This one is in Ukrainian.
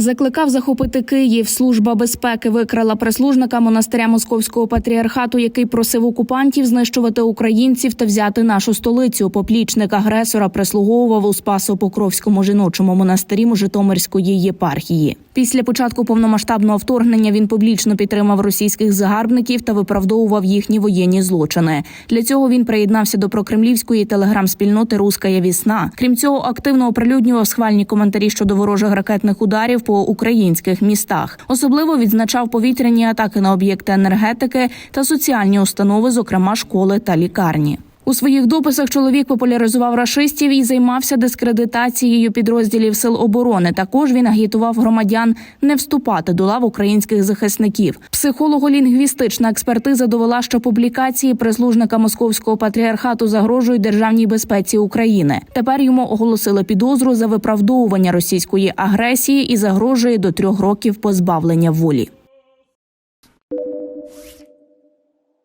Закликав захопити Київ. Служба безпеки викрала прислужника монастиря московського патріархату, який просив окупантів знищувати українців та взяти нашу столицю. Поплічник агресора прислуговував у Спасо-Покровському жіночому монастирі Житомирської єпархії. Після початку повномасштабного вторгнення він публічно підтримав російських загарбників та виправдовував їхні воєнні злочини. Для цього він приєднався до прокремлівської телеграм-спільноти Руская вісна. Крім цього, активно оприлюднював схвальні коментарі щодо ворожих ракетних ударів по українських містах. Особливо відзначав повітряні атаки на об'єкти енергетики та соціальні установи, зокрема школи та лікарні. У своїх дописах чоловік популяризував рашистів і займався дискредитацією підрозділів сил оборони. Також він агітував громадян не вступати до лав українських захисників. Психолого-лінгвістична експертиза довела, що публікації прислужника московського патріархату загрожують державній безпеці України. Тепер йому оголосили підозру за виправдовування російської агресії і загрожує до трьох років позбавлення волі.